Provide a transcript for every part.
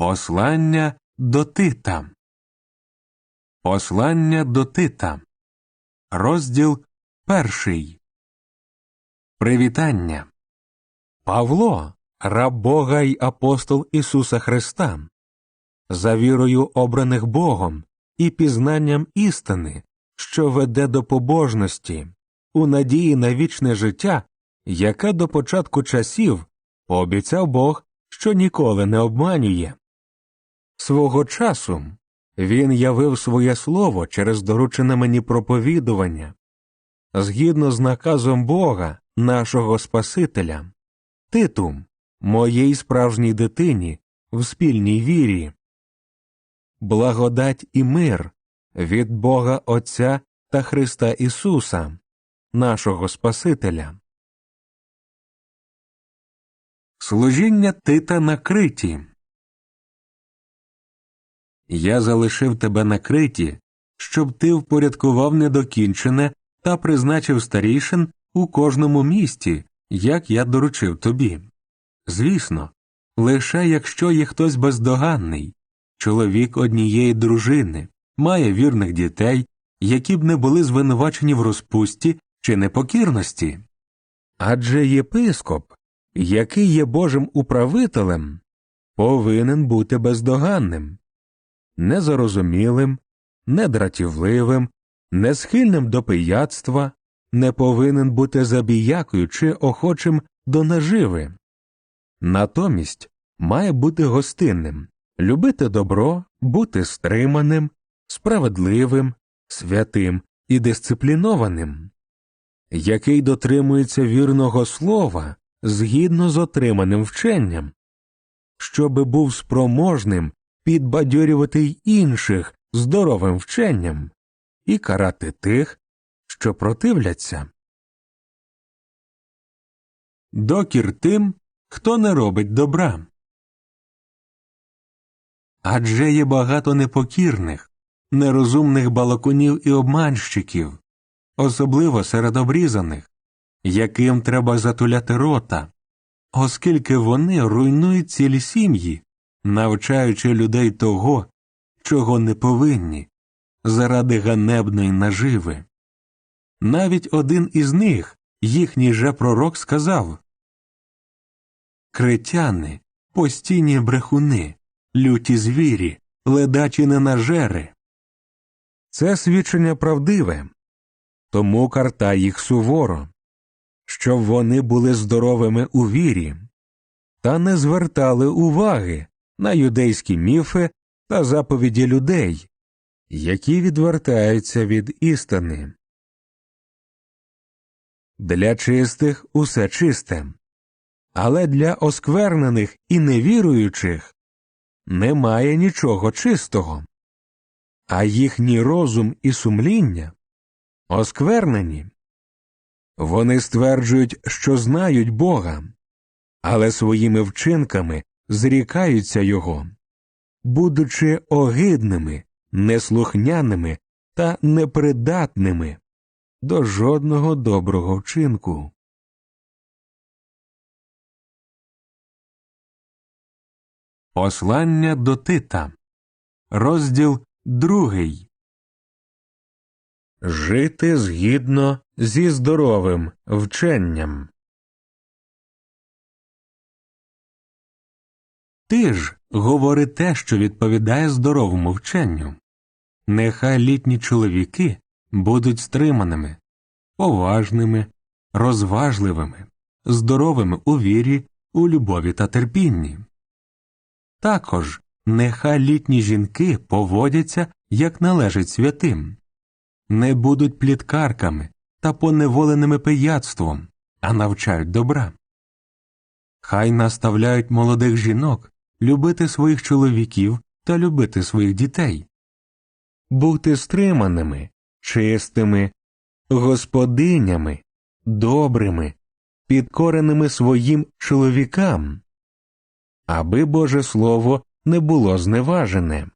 Послання до Тита. Послання до Тита. Розділ перший. Привітання. Павло, раб Бога й апостол Ісуса Христа. За вірою обраних Богом і пізнанням істини, що веде до побожності, у надії на вічне життя, яке до початку часів пообіцяв Бог, що ніколи не обманює. Свого часу він явив своє слово через доручене мені проповідування, згідно з наказом Бога, нашого Спасителя, титум моїй справжній дитині в спільній вірі, благодать і мир від Бога Отця та Христа Ісуса, нашого Спасителя. Служіння Тита на Криті Я залишив тебе на Криті, щоб ти впорядкував недокінчене та призначив старішин у кожному місті, як я доручив тобі. Звісно, лише якщо є хтось бездоганний, чоловік однієї дружини, має вірних дітей, які б не були звинувачені в розпусті чи непокірності. Адже єпископ, який є Божим управителем, повинен бути бездоганним, незарозумілим, недратівливим, не схильним до пияцтва, не повинен бути забіякою чи охочим до наживи. Натомість має бути гостинним, любити добро, бути стриманим, справедливим, святим і дисциплінованим, який дотримується вірного слова згідно з отриманим вченням, щоби був спроможним підбадьорювати й інших здоровим вченням і карати тих, що противляться. Докір тим, хто не робить добра. Адже є багато непокірних, нерозумних балакунів і обманщиків, особливо серед обрізаних, яким треба затуляти рота, оскільки вони руйнують цілі сім'ї, навчаючи людей того, чого не повинні, заради ганебної наживи. Навіть один із них, їхній же пророк, сказав Критяни, постійні брехуни, люті звірі, ледачі ненажери. Це свідчення правдиве, тому карта їх суворо, щоб вони були здоровими у вірі, та не звертали уваги на юдейські міфи та заповіді людей, які відвертаються від істини. Для чистих усе чисте, але для осквернених і невіруючих немає нічого чистого, а їхній розум і сумління осквернені. Вони стверджують, що знають Бога, але своїми вчинками зрікаються Його, будучи огидними, неслухняними та непридатними до жодного доброго вчинку. Послання до Тита. Розділ другий. Жити згідно зі здоровим вченням. Ти ж говори те, що відповідає здоровому вченню. Нехай літні чоловіки будуть стриманими, поважними, розважливими, здоровими у вірі, у любові та терпінні. Також нехай літні жінки поводяться, як належить святим, не будуть пліткарками та поневоленими пияцтвом, а навчають добра. Хай наставляють молодих жінок любити своїх чоловіків та любити своїх дітей, бути стриманими, чистими, господинями, добрими, підкореними своїм чоловікам, аби Боже Слово не було зневажене.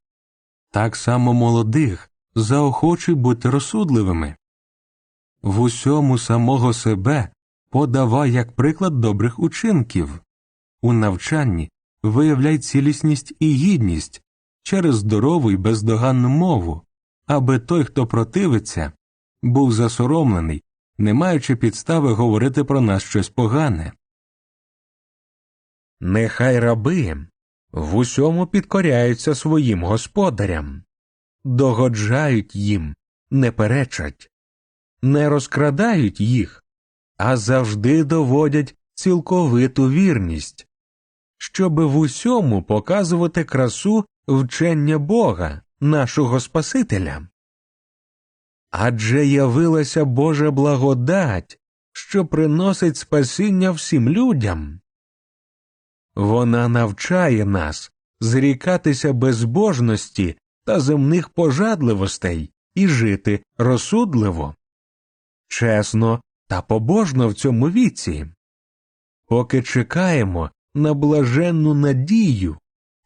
Так само молодих заохочуй бути розсудливими. В усьому самого себе подавай як приклад добрих учинків, у навчанні, виявляй цілісність і гідність через здорову і бездоганну мову, аби той, хто противиться, був засоромлений, не маючи підстави говорити про нас щось погане. Нехай раби в усьому підкоряються своїм господарям, догоджають їм, не перечать, не розкрадають їх, а завжди доводять цілковиту вірність, щоби в усьому показувати красу вчення Бога, нашого Спасителя. Адже явилася Божа благодать, що приносить спасіння всім людям. Вона навчає нас зрікатися безбожності та земних пожадливостей і жити розсудливо, чесно та побожно в цьому віці, поки чекаємо на блаженну надію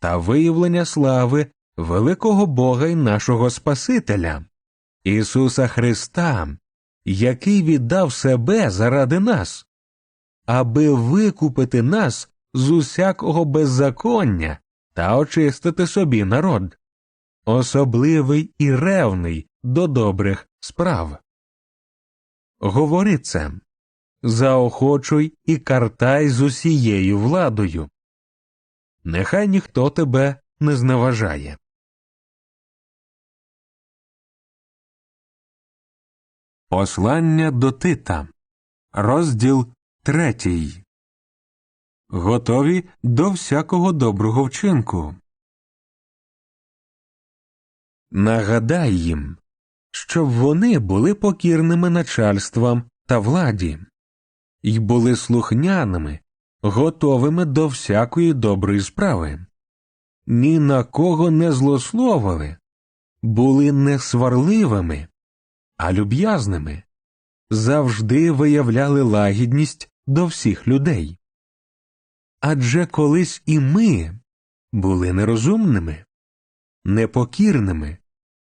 та виявлення слави великого Бога й нашого Спасителя, Ісуса Христа, який віддав себе заради нас, аби викупити нас з усякого беззаконня та очистити собі народ, особливий і ревний до добрих справ. Говори це заохочуй і картай з усією владою. Нехай ніхто тебе не зневажає. Послання до Тита, розділ третій. Готові до всякого доброго вчинку. Нагадай їм, щоб вони були покірними начальствам та владі, й були слухняними, готовими до всякої доброї справи, ні на кого не злословили, були не сварливими, а люб'язними, завжди виявляли лагідність до всіх людей. Адже колись і ми були нерозумними, непокірними,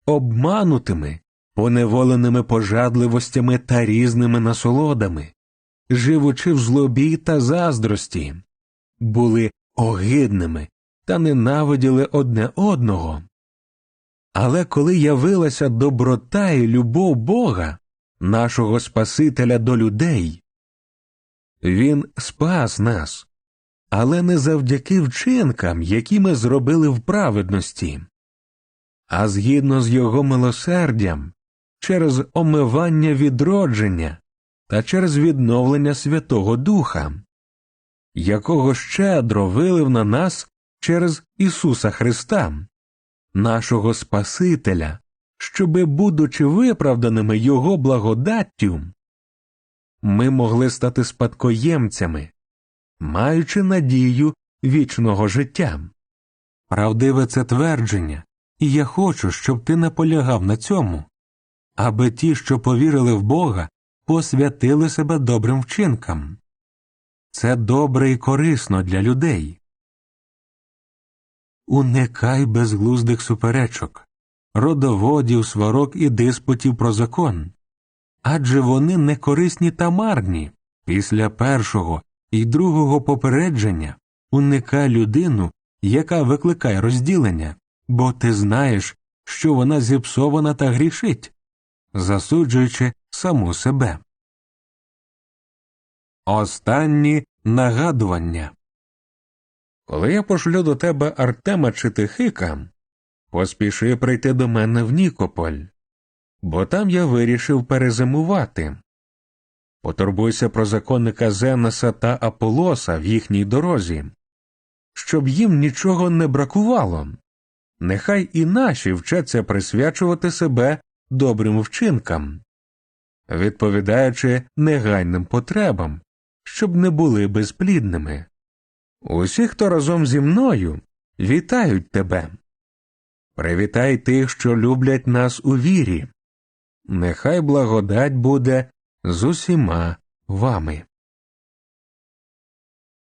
обманутими, поневоленими пожадливостями та різними насолодами, живучи в злобі та заздрості, були огидними та ненавиділи одне одного. Але коли явилася доброта і любов Бога, нашого Спасителя до людей, Він спас нас, але не завдяки вчинкам, які ми зробили в праведності, а згідно з Його милосердям, через омивання відродження та через відновлення Святого Духа, якого щедро вилив на нас через Ісуса Христа, нашого Спасителя, щоби, будучи виправданими Його благодаттю, ми могли стати спадкоємцями, маючи надію вічного життя. Правдиве це твердження, і я хочу, щоб ти наполягав на цьому, аби ті, що повірили в Бога, посвятили себе добрим вчинкам. Це добре і корисно для людей. Уникай безглуздих суперечок, родоводів, сварок і диспутів про закон. Адже вони не корисні та марні. Після першого і другого попередження уникай людину, яка викликає розділення, бо ти знаєш, що вона зіпсована та грішить, засуджуючи саму себе. Останні нагадування Коли я пошлю до тебе Артема чи Тихика, поспіши прийти до мене в Нікополь, бо там я вирішив перезимувати. Потурбуйся про законника Зенеса та Аполоса в їхній дорозі, щоб їм нічого не бракувало. Нехай і наші вчаться присвячувати себе добрим вчинкам, відповідаючи негайним потребам, щоб не були безплідними. Усі, хто разом зі мною, вітають тебе. Привітай тих, що люблять нас у вірі. Нехай благодать буде з усіма вами.